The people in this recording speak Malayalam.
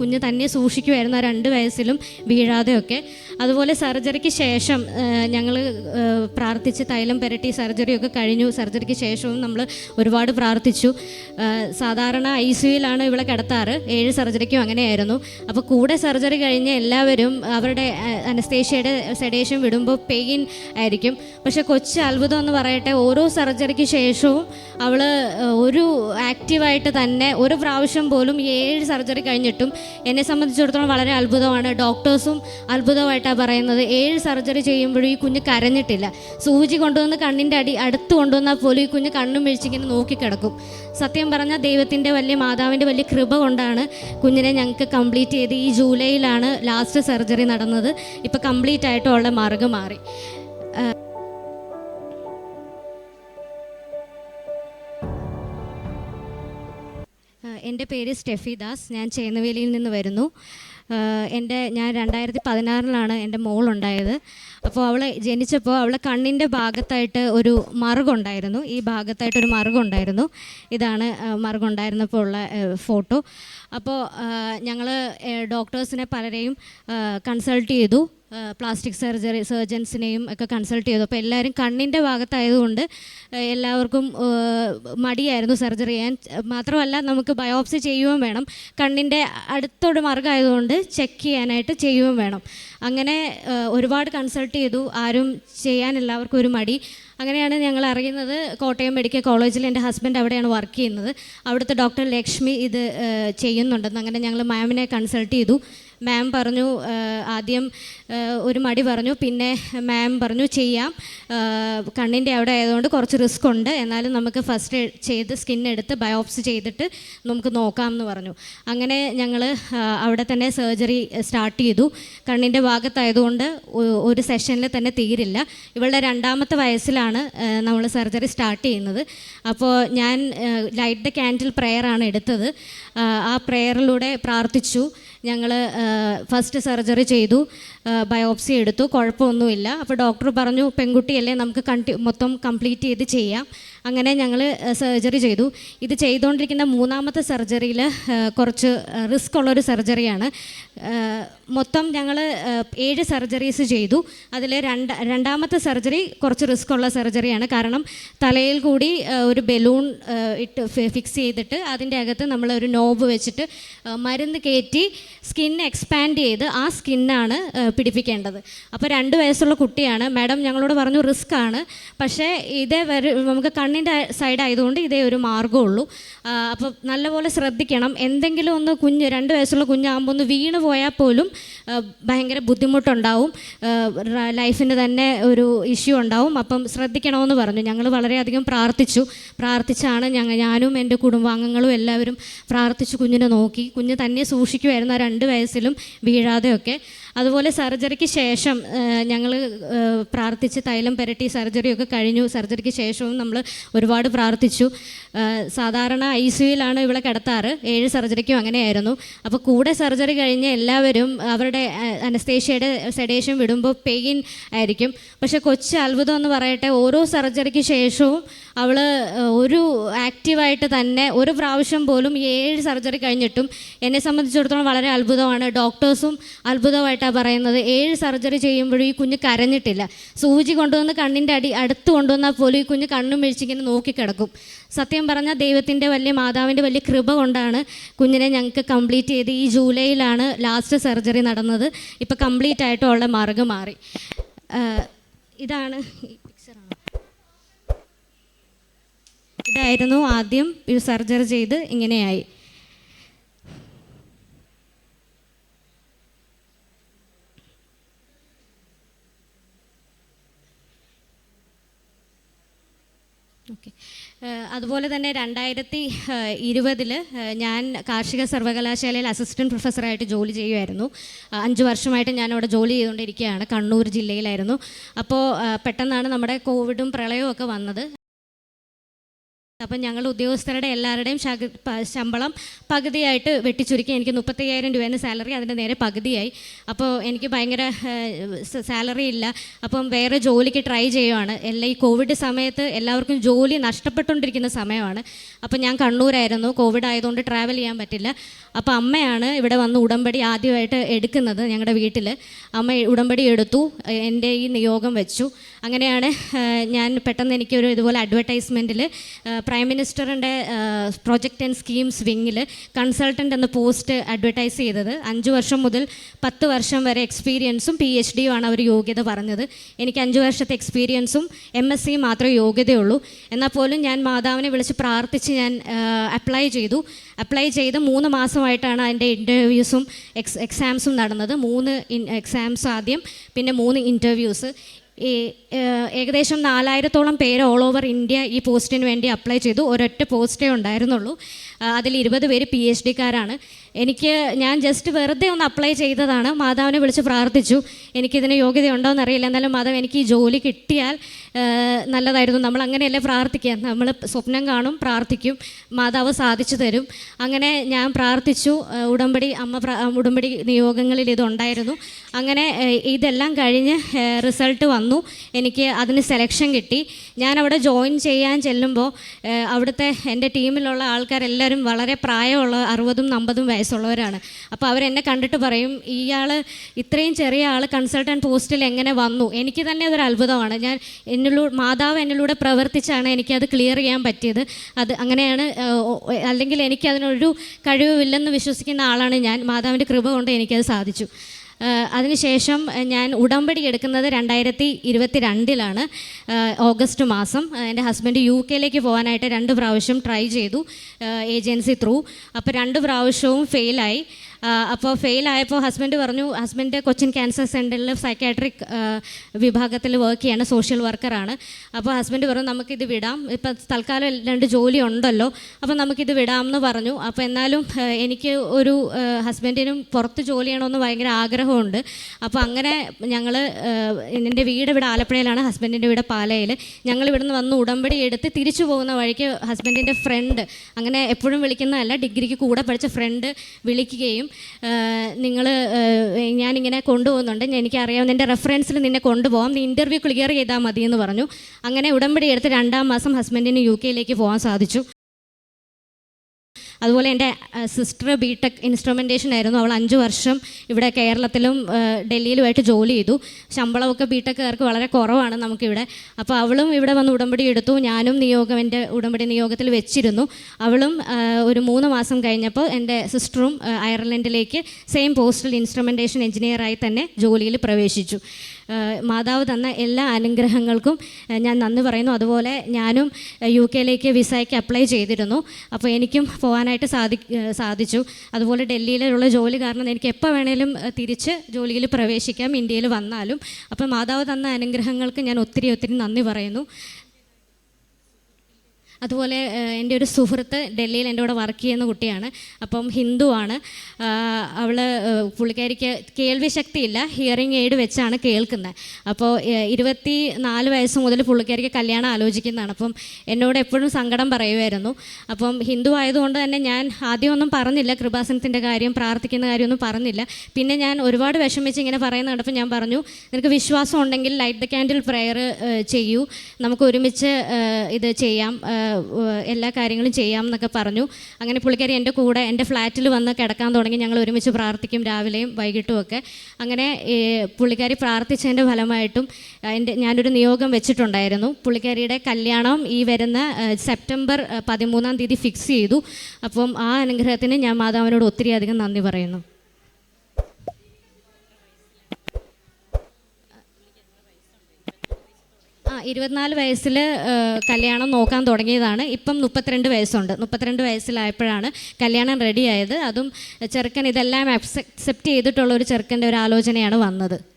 കുഞ്ഞ് തന്നെ സൂക്ഷിക്കുമായിരുന്നു ആ രണ്ട് വയസ്സിലും വീഴാതെയൊക്കെ. അതുപോലെ സർജറിക്ക് ശേഷം ഞങ്ങൾ പ്രാർത്ഥിച്ച് തൈലം പുരട്ടി സർജറിയൊക്കെ കഴിഞ്ഞു. സർജറിക്ക് ശേഷവും നമ്മൾ ഒരുപാട് പ്രാർത്ഥിച്ചു. സാധാരണ ഐ സിയുയിലാണ് ഇവിടെ കിടത്താറ്. ഏഴ് സർജറിക്കും അങ്ങനെയായിരുന്നു. അപ്പോൾ കൂടെ സർജറി കഴിഞ്ഞ് എല്ലാവരും അവരുടെ അനസ്തേഷ്യയുടെ സെഡേഷൻ വിടുമ്പോൾ പെയിൻ ആയിരിക്കും. പക്ഷെ കൊച്ചു അത്ഭുതം എന്ന് പറയട്ടെ ഓരോ സർജറിക്ക് ശേഷവും അവൾ ഒരു ആക്റ്റീവായിട്ട് തന്നെ ഒരു പ്രാവശ്യം പോലും ഏഴ് സർജറി കഴിഞ്ഞിട്ടും എന്നെ സംബന്ധിച്ചിടത്തോളം വളരെ അത്ഭുതമാണ്. ഡോക്ടേഴ്സും അത്ഭുതമായിട്ടാണ് പറയുന്നത്. ഏഴ് സർജറി ചെയ്യുമ്പോഴും ഈ കുഞ്ഞ് കരഞ്ഞിട്ടില്ല. സൂചി കൊണ്ടുവന്ന് കണ്ണിന്റെ അടി അടുത്ത് കൊണ്ടുവന്നാൽ പോലും ഈ കുഞ്ഞ് കണ്ണും വീഴ്ചിങ്ങനെ നോക്കിക്കിടക്കും. സത്യം പറഞ്ഞാൽ ദൈവത്തിന്റെ വലിയ മാതാവിന്റെ വലിയ കൃപ കൊണ്ടാണ് കുഞ്ഞിനെ ഞങ്ങൾക്ക് കംപ്ലീറ്റ് ചെയ്ത് ഈ ജൂലൈയിലാണ് ലാസ്റ്റ് സർജറി നടന്നത്. ഇപ്പോൾ കംപ്ലീറ്റ് ആയിട്ടുള്ള മാർഗം മാറി. എന്റെ പേര് സ്റ്റെഫി ദാസ്. ഞാൻ ചേന്നവേലിയിൽ നിന്ന് വരുന്നു. എന്റെ ഞാൻ രണ്ടായിരത്തി പതിനാറിലാണ് എന്റെ മോളുണ്ടായത്. അപ്പോൾ അവൾ ജനിച്ചപ്പോൾ അവളെ കണ്ണിന്റെ ഭാഗത്തായിട്ട് ഒരു മറുകുണ്ടായിരുന്നു. ഈ ഭാഗത്തായിട്ട് ഒരു മറുകുണ്ടായിരുന്നു. ഇതാണ് മറുകുണ്ടായിരുന്നപ്പോൾ ഉള്ള ഫോട്ടോ. അപ്പോൾ ഞങ്ങൾ ഡോക്ടേഴ്സിനെ പലരെയും കൺസൾട്ട് ചെയ്തു. പ്ലാസ്റ്റിക് സർജറി സർജൻസിനെയും ഒക്കെ കൺസൾട്ട് ചെയ്തു. അപ്പോൾ എല്ലാവരും കണ്ണിന്റെ ഭാഗത്തായതുകൊണ്ട് എല്ലാവർക്കും മടിയായിരുന്നു സർജറി ചെയ്യാൻ. മാത്രമല്ല നമുക്ക് ബയോപ്സി ചെയ്യുകയും വേണം. കണ്ണിന്റെ അടുത്തൊരു മാർഗമായതുകൊണ്ട് ചെക്ക് ചെയ്യാനായിട്ട് ചെയ്യുകയും വേണം. അങ്ങനെ ഒരുപാട് കൺസൾട്ട് ചെയ്തു. ആരും ചെയ്യാൻ എല്ലാവർക്കും ഒരു മടി. അങ്ങനെയാണ് ഞങ്ങൾ അറിയുന്നത്. കോട്ടയം മെഡിക്കൽ കോളേജിൽ എന്റെ ഹസ്ബൻഡ് അവിടെയാണ് വർക്ക് ചെയ്യുന്നത്. അവിടുത്തെ ഡോക്ടർ ലക്ഷ്മി ഇത് ചെയ്യുന്നുണ്ടെന്ന്. അങ്ങനെ ഞങ്ങൾ മാമിനെ കൺസൾട്ട് ചെയ്തു. മാം പറഞ്ഞു ആദ്യം ഒരു മടി പറഞ്ഞു പിന്നെ മാം പറഞ്ഞു ചെയ്യാം. കണ്ണിന്റെ അവിടെ ആയതുകൊണ്ട് കുറച്ച് റിസ്ക് ഉണ്ട്. എന്നാലും നമുക്ക് ഫസ്റ്റ് ചെയ്ത് സ്കിൻ എടുത്ത് ബയോപ്സി ചെയ്തിട്ട് നമുക്ക് നോക്കാം എന്ന് പറഞ്ഞു. അങ്ങനെ ഞങ്ങൾ അവിടെ തന്നെ സർജറി സ്റ്റാർട്ട് ചെയ്തു. കണ്ണിന്റെ ഭാഗത്തായതുകൊണ്ട് ഒരു സെഷനിൽ തന്നെ തീരില്ല. ഇവളുടെ രണ്ടാമത്തെ വയസ്സിലാണ് നമ്മൾ സർജറി സ്റ്റാർട്ട് ചെയ്യുന്നത്. അപ്പോൾ ഞാൻ ലൈറ്റ് ദ ക്യാൻഡിൽ പ്രെയറാണ് എടുത്തത്. ആ പ്രെയറിലൂടെ പ്രാർത്ഥിച്ചു. ഞങ്ങൾ ഫസ്റ്റ് സർജറി ചെയ്തു. ബയോപ്സി എടുത്തു. കുഴപ്പമൊന്നുമില്ല. അപ്പോൾ ഡോക്ടർ പറഞ്ഞു പെൺകുട്ടിയല്ലേ നമുക്ക് കണ്ടി മൊത്തം കംപ്ലീറ്റ് ചെയ്ത് ചെയ്യാം. അങ്ങനെ ഞങ്ങൾ സർജറി ചെയ്തു. ഇത് ചെയ്തുകൊണ്ടിരിക്കുന്ന മൂന്നാമത്തെ സർജറിയിൽ കുറച്ച് റിസ്ക് ഉള്ളൊരു സർജറിയാണ്. മൊത്തം ഞങ്ങൾ ഏഴ് സർജറീസ് ചെയ്തു. അതിൽ രണ്ട് രണ്ടാമത്തെ സർജറി കുറച്ച് റിസ്ക് ഉള്ള സർജറിയാണ്. കാരണം തലയിൽ കൂടി ഒരു ബലൂൺ ഇട്ട് ഫിക്സ് ചെയ്തിട്ട് അതിന്റെ അകത്ത് നമ്മൾ ഒരു നോബ് വെച്ചിട്ട് മരുന്ന് കയറ്റി സ്കിൻ എക്സ്പാൻഡ് ചെയ്ത് ആ സ്കിന്നാണ് പിടിപ്പിക്കേണ്ടത്. അപ്പോൾ രണ്ട് വയസ്സുള്ള കുട്ടിയാണ്. മാഡം ഞങ്ങളോട് പറഞ്ഞു റിസ്ക് ആണ്. പക്ഷേ ഇതേ വരെ നമുക്ക് കണ്ണിന്റെ സൈഡ് ആയതുകൊണ്ട് ഇതേ ഒരു മാർഗമുള്ളൂ. അപ്പോൾ നല്ലപോലെ ശ്രദ്ധിക്കണം. എന്തെങ്കിലും ഒന്ന് കുഞ്ഞ് രണ്ട് വയസ്സുള്ള കുഞ്ഞാകുമ്പോൾ ഒന്ന് വീണ് പോയാൽ പോലും ഭയങ്കര ബുദ്ധിമുട്ടുണ്ടാവും. ലൈഫിന് തന്നെ ഒരു ഇഷ്യൂ ഉണ്ടാവും. അപ്പം ശ്രദ്ധിക്കണമെന്ന് പറഞ്ഞു. ഞങ്ങൾ വളരെയധികം പ്രാർത്ഥിച്ചു. പ്രാർത്ഥിച്ചാണ് ഞങ്ങൾ ഞാനും എന്റെ കുടുംബാംഗങ്ങളും എല്ലാവരും പ്രാർത്ഥിച്ചു കുഞ്ഞിനെ നോക്കി. കുഞ്ഞ് തന്നെ സൂക്ഷിക്കുമായിരുന്നു ആ രണ്ട് വയസ്സിലും വീഴാതെയൊക്കെ. അതുപോലെ സർജറിക്ക് ശേഷം ഞങ്ങൾ പ്രാർത്ഥിച്ച് തൈലം പുരട്ടി സർജറിയൊക്കെ കഴിഞ്ഞു. സർജറിക്ക് ശേഷവും നമ്മൾ ഒരുപാട് പ്രാർത്ഥിച്ചു. സാധാരണ ഐ സിയുയിലാണ് ഇവളെ കിടത്താറ്. ഏഴ് സർജറിക്കും അങ്ങനെയായിരുന്നു. അപ്പോൾ കൂടെ സർജറി കഴിഞ്ഞ് എല്ലാവരും അവരുടെ അനസ്തേഷ്യയുടെ സെഡേഷൻ വിടുമ്പോൾ പെയിൻ ആയിരിക്കും. പക്ഷേ കൊച്ചു അത്ഭുതം എന്ന് പറയട്ടെ ഓരോ സർജറിക്ക് ശേഷവും അവൾ ഒരു ആക്റ്റീവായിട്ട് തന്നെ ഒരു പ്രാവശ്യം പോലും ഏഴ് സർജറി കഴിഞ്ഞിട്ടും എന്നെ സംബന്ധിച്ചിടത്തോളം വളരെ അത്ഭുതമാണ്. ഡോക്ടേഴ്സും അത്ഭുതമായിട്ടാണ് പറയുന്നത്. ഏഴ് സർജറി ചെയ്യുമ്പോഴും ഈ കുഞ്ഞ് കരഞ്ഞിട്ടില്ല. സൂചി കൊണ്ടുവന്ന് കണ്ണിന്റെ അടി അടുത്ത് കൊണ്ടുവന്നാൽ പോലും ഈ കുഞ്ഞ് കണ്ണും വീഴ്ചിങ്ങനെ നോക്കിക്കിടക്കും. സത്യം പറഞ്ഞാൽ ദൈവത്തിന്റെ വലിയ മാതാവിന്റെ വലിയ കൃപ കൊണ്ടാണ് കുഞ്ഞിനെ ഞങ്ങൾക്ക് കംപ്ലീറ്റ് ചെയ്ത് ഈ ജൂലൈയിലാണ് ലാസ്റ്റ് സർജറി നടന്നത്. ഇപ്പോൾ കംപ്ലീറ്റ് ആയിട്ടുള്ള മാർഗം മാറി. ഇതാണ് ഈ പിക്ചറാണ് ഇതായിരുന്നു ആദ്യം സർജറി ചെയ്ത് ഇങ്ങനെയായി. അതുപോലെ തന്നെ രണ്ടായിരത്തി ഇരുപതിൽ ഞാൻ കാർഷിക സർവകലാശാലയിൽ അസിസ്റ്റന്റ് പ്രൊഫസറായിട്ട് ജോലി ചെയ്യുമായിരുന്നു അഞ്ച് വർഷമായിട്ട് ഞാൻ അവിടെ ജോലി ചെയ്തുകൊണ്ടിരിക്കുകയാണ്. കണ്ണൂർ ജില്ലയിലായിരുന്നു. അപ്പോൾ പെട്ടെന്നാണ് നമ്മുടെ കോവിഡും പ്രളയവും ഒക്കെ വന്നത്. അപ്പം ഞങ്ങൾ ഉദ്യോഗസ്ഥരുടെ എല്ലാവരുടെയും ശമ്പളം പകുതിയായിട്ട് വെട്ടിച്ചുരുക്കി. എനിക്ക് മുപ്പത്തയ്യായിരം രൂപയാണ് സാലറി അതിന്റെ നേരെ പകുതിയായി. അപ്പോൾ എനിക്ക് ഭയങ്കര സാലറി ഇല്ല. അപ്പം വേറെ ജോലിക്ക് ട്രൈ ചെയ്യുവാണ്. എല്ലാ ഈ കോവിഡ് സമയത്ത് എല്ലാവർക്കും ജോലി നഷ്ടപ്പെട്ടുകൊണ്ടിരിക്കുന്ന സമയമാണ്. അപ്പം ഞാൻ കണ്ണൂരായിരുന്നു. കോവിഡ് ആയതുകൊണ്ട് ട്രാവൽ ചെയ്യാൻ പറ്റില്ല. അപ്പോൾ അമ്മയാണ് ഇവിടെ വന്ന് ഉടമ്പടി ആദ്യമായിട്ട് എടുക്കുന്നത് ഞങ്ങളുടെ വീട്ടിൽ അമ്മ ഉടമ്പടി എടുത്തു. എന്റെ ഈ നിയോഗം വെച്ചു. അങ്ങനെയാണ് ഞാൻ പെട്ടെന്ന് എനിക്കൊരു ഇതുപോലെ അഡ്വർടൈസ്മെന്റിൽ പ്രൈം മിനിസ്റ്ററിന്റെ പ്രൊജക്റ്റ് ആൻഡ് സ്കീംസ് വിങ്ങിൽ കൺസൾട്ടന്റ് എന്ന പോസ്റ്റ് അഡ്വർടൈസ് ചെയ്തത്. അഞ്ച് വർഷം മുതൽ പത്ത് വർഷം വരെ എക്സ്പീരിയൻസും പി എച്ച് ഡിയും ആണ് അവർ യോഗ്യത പറഞ്ഞത്. എനിക്ക് അഞ്ച് വർഷത്തെ എക്സ്പീരിയൻസും എം എസ് സിയും മാത്രമേ യോഗ്യതയുള്ളൂ. എന്നാൽ പോലും ഞാൻ മാതാവിനെ വിളിച്ച് പ്രാർത്ഥിച്ച് ഞാൻ അപ്ലൈ ചെയ്തു. അപ്ലൈ ചെയ്ത് മൂന്ന് മാസമായിട്ടാണ് അതിന്റെ ഇന്റർവ്യൂസും എക്സ് എക്സാംസും നടന്നത്. മൂന്ന് എക്സാംസ് ആദ്യം പിന്നെ മൂന്ന് ഇന്റർവ്യൂസ് ഈ ഏകദേശം നാലായിരത്തോളം പേര് ഓൾ ഓവർ ഇന്ത്യ ഈ പോസ്റ്റിന് വേണ്ടി അപ്ലൈ ചെയ്തു. ഒരൊറ്റ പോസ്റ്റേ ഉണ്ടായിരുന്നുള്ളൂ. അതിൽ ഇരുപത് പേര് പി എച്ച് ഡിക്കാരാണ് എനിക്ക് ഞാൻ ജസ്റ്റ് വെറുതെ ഒന്ന് അപ്ലൈ ചെയ്തതാണ്. മാതാവിനെ വിളിച്ച് പ്രാർത്ഥിച്ചു. എനിക്കിതിന് യോഗ്യത യോഗ്യതയുണ്ടോ എന്നറിയില്ല എന്നാലും മാതാവ് എനിക്ക് ഈ ജോലി കിട്ടിയാൽ നല്ലതായിരുന്നു. നമ്മൾ അങ്ങനെയല്ലേ പ്രാർത്ഥിക്കുക. നമ്മൾ സ്വപ്നം കാണും പ്രാർത്ഥിക്കും. മാതാവ് സാധിച്ചു തരും. അങ്ങനെ ഞാൻ പ്രാർത്ഥിച്ചു. ഉടമ്പടി അമ്മ ഉടമ്പടി നിയോഗങ്ങളിൽ ഇതുണ്ടായിരുന്നു അങ്ങനെ ഇതെല്ലാം കഴിഞ്ഞ് റിസൾട്ട് വന്നു. എനിക്ക് അതിന് സെലക്ഷൻ കിട്ടി. ഞാൻ അവിടെ ജോയിൻ ചെയ്യാൻ ചെല്ലുമ്പോൾ അവിടുത്തെ എന്റെ ടീമിലുള്ള ആൾക്കാരെല്ലാവരും വളരെ പ്രായമുള്ള അറുപതും അമ്പതും വയസ്സുള്ളവരാണ്. അപ്പോൾ അവരെന്നെ കണ്ടിട്ട് പറയും ഇയാൾ ഇത്രയും ചെറിയ ആൾ കൺസൾട്ടന്റ് പോസ്റ്റിൽ എങ്ങനെ വന്നു? എനിക്ക് തന്നെ അതൊരു അത്ഭുതമാണ്. ഞാൻ എന്നിലൂടെ മാതാവ് എന്നിലൂടെ പ്രവർത്തിച്ചാണ് എനിക്കത് ക്ലിയർ ചെയ്യാൻ പറ്റിയത്. അത് അങ്ങനെയാണ് അല്ലെങ്കിൽ എനിക്കതിനൊരു കഴിവില്ലെന്ന് വിശ്വസിക്കുന്ന ആളാണ് ഞാൻ. മാതാവിന്റെ കൃപ കൊണ്ട് എനിക്കത് സാധിച്ചു. അതിനുശേഷം ഞാൻ ഉടമ്പടി എടുക്കുന്നത് രണ്ടായിരത്തി ഇരുപത്തി രണ്ടിലാണ് ഓഗസ്റ്റ് മാസം. എന്റെ ഹസ്ബൻഡ് യു കെയിലേക്ക് പോകാനായിട്ട് രണ്ട് പ്രാവശ്യം ട്രൈ ചെയ്തു ഏജൻസി ത്രൂ. അപ്പോൾ രണ്ട് പ്രാവശ്യവും ഫെയിലായി. അപ്പോൾ ഫെയിലായപ്പോൾ ഹസ്ബൻഡ് പറഞ്ഞു ഹസ്ബൻഡ് കൊച്ചിൻ ക്യാൻസർ സെന്ററിൽ സൈക്കാട്രിക് വിഭാഗത്തിൽ വർക്ക് ചെയ്യാണ് സോഷ്യൽ വർക്കറാണ് അപ്പോൾ ഹസ്ബൻഡ് പറഞ്ഞു നമുക്കിത് വിടാം. ഇപ്പം തൽക്കാലം രണ്ട് ജോലി ഉണ്ടല്ലോ. അപ്പോൾ നമുക്കിത് വിടാം എന്ന് പറഞ്ഞു. അപ്പോൾ എന്നാലും എനിക്ക് ഒരു ഹസ്ബൻഡിനും പുറത്ത് ജോലി ചെയ്യണമെന്ന് ഭയങ്കര ആഗ്രഹമുണ്ട്. അപ്പോൾ അങ്ങനെ ഞങ്ങൾ എന്റെ വീട് ഇവിടെ ആലപ്പുഴയിലാണ് ഹസ്ബൻഡിന്റെ വീട് പാലയിൽ ഞങ്ങൾ ഇവിടുന്ന് വന്ന് ഉടമ്പടി എടുത്ത് തിരിച്ചു പോകുന്ന വഴിക്ക് ഹസ്ബൻഡിന്റെ ഫ്രണ്ട് അങ്ങനെ എപ്പോഴും വിളിക്കുന്നതല്ല ഡിഗ്രിക്ക് കൂടെ പഠിച്ച ഫ്രണ്ട് വിളിക്കുകയും നിങ്ങൾ ഞാനിങ്ങനെ കൊണ്ടുപോകുന്നുണ്ട്. എനിക്കറിയാവുന്ന എന്റെ റെഫറൻസിൽ നിന്നെ കൊണ്ടുപോകാം നീ ഇന്റർവ്യൂ ക്ലിയർ ചെയ്താൽ മതി എന്ന് പറഞ്ഞു. അങ്ങനെ ഉടമ്പടി എടുത്ത് രണ്ടാം മാസം ഹസ്ബൻഡിന് യു കെയിലേക്ക് പോകാൻ സാധിച്ചു. അതുപോലെ എന്റെ സിസ്റ്റർ ബി ടെക് ഇൻസ്ട്രുമെന്റേഷൻ ആയിരുന്നു. അവൾ അഞ്ച് വർഷം ഇവിടെ കേരളത്തിലും ഡൽഹിയിലുമായിട്ട് ജോലി ചെയ്തു. ശമ്പളമൊക്കെ ബി ടെക്കുകാർക്ക് വളരെ കുറവാണ് നമുക്കിവിടെ. അപ്പോൾ അവളും ഇവിടെ വന്ന് ഉടമ്പടി എടുത്തു. ഞാനും നിയോഗം എന്റെ ഉടമ്പടി നിയോഗത്തിൽ വെച്ചിരുന്നു. അവളും ഒരു മൂന്ന് മാസം കഴിഞ്ഞപ്പോൾ എന്റെ സിസ്റ്ററും അയർലൻഡിലേക്ക് സെയിം പോസ്റ്റൽ ഇൻസ്ട്രുമെന്റേഷൻ എഞ്ചിനീയറായി തന്നെ ജോലിയിൽ പ്രവേശിച്ചു. മാതാവ് തന്ന എല്ലാ അനുഗ്രഹങ്ങൾക്കും ഞാൻ നന്ദി പറയുന്നു. അതുപോലെ ഞാനും യു കെയിലേക്ക് വിസയ്ക്ക് അപ്ലൈ ചെയ്തിരുന്നു. അപ്പോൾ എനിക്കും പോകാനായിട്ട് സാധി സാധിച്ചു. അതുപോലെ ഡൽഹിയിലുള്ള ജോലി കാരണം എനിക്ക് എപ്പോൾ വേണേലും തിരിച്ച് ജോലിയിൽ പ്രവേശിക്കാം ഇന്ത്യയിൽ വന്നാലും. അപ്പോൾ മാതാവ് തന്ന അനുഗ്രഹങ്ങൾക്ക് ഞാൻ ഒത്തിരി ഒത്തിരി നന്ദി പറയുന്നു. അതുപോലെ എന്റെ ഒരു സുഹൃത്ത് ഡൽഹിയിൽ എന്റെ കൂടെ വർക്ക് ചെയ്യുന്ന കുട്ടിയാണ്. അപ്പം ഹിന്ദുവാണ് അവൾ പുള്ളിക്കാരിക്ക് കേൾവി ശക്തിയില്ല. ഹിയറിംഗ് എയ്ഡ് വെച്ചാണ് കേൾക്കുന്നത്. അപ്പോൾ ഇരുപത്തി നാല് വയസ്സ് മുതൽ പുള്ളിക്കാരിക്ക് കല്യാണം ആലോചിക്കുന്നതാണ്. അപ്പം എന്നോട് എപ്പോഴും സങ്കടം പറയുമായിരുന്നു. അപ്പം ഹിന്ദു ആയതുകൊണ്ട് തന്നെ ഞാൻ ആദ്യമൊന്നും പറഞ്ഞില്ല. കൃപാസനത്തിന്റെ കാര്യം പ്രാർത്ഥിക്കുന്ന കാര്യമൊന്നും പറഞ്ഞില്ല. പിന്നെ ഞാൻ ഒരുപാട് വിഷമിച്ച് ഇങ്ങനെ പറയുന്ന കണ്ടപ്പോൾ ഞാൻ പറഞ്ഞു നിനക്ക് വിശ്വാസം ഉണ്ടെങ്കിൽ ലൈറ്റ് ദ ക്യാൻഡിൽ പ്രെയർ ചെയ്യൂ. നമുക്ക് ഒരുമിച്ച് ഇത് ചെയ്യാം. എല്ലാ കാര്യങ്ങളും ചെയ്യാം എന്നൊക്കെ പറഞ്ഞു. അങ്ങനെ പുള്ളിക്കാരി എന്റെ കൂടെ എന്റെ ഫ്ലാറ്റിൽ വന്ന് കിടക്കാൻ തുടങ്ങി. ഞങ്ങൾ ഒരുമിച്ച് പ്രാർത്ഥിക്കും രാവിലെയും വൈകിട്ടും ഒക്കെ. അങ്ങനെ പുള്ളിക്കാരി പ്രാർത്ഥിച്ചതിന്റെ ഫലമായിട്ടും എന്റെ ഞാനൊരു നിയോഗം വെച്ചിട്ടുണ്ടായിരുന്നു. പുള്ളിക്കാരിയുടെ കല്യാണം ഈ വരുന്ന സെപ്റ്റംബർ പതിമൂന്നാം തീയതി ഫിക്സ് ചെയ്തു. അപ്പം ആ അനുഗ്രഹത്തിന് ഞാൻ മാതാവിനോട് ഒത്തിരി അധികം നന്ദി പറയുന്നു. ഇരുപത്തിനാല് വയസ്സിൽ കല്യാണം നോക്കാൻ തുടങ്ങിയതാണ്. ഇപ്പം മുപ്പത്തിരണ്ട് വയസ്സുണ്ട്. മുപ്പത്തിരണ്ട് വയസ്സിലായപ്പോഴാണ് കല്യാണം റെഡിയായത് അതും ചെറുക്കൻ ഇതെല്ലാം അക്സെപ്റ്റ് ചെയ്തിട്ടുള്ള ഒരു ചെറുക്കന്റെ ഒരു ആലോചനയാണ് വന്നത്.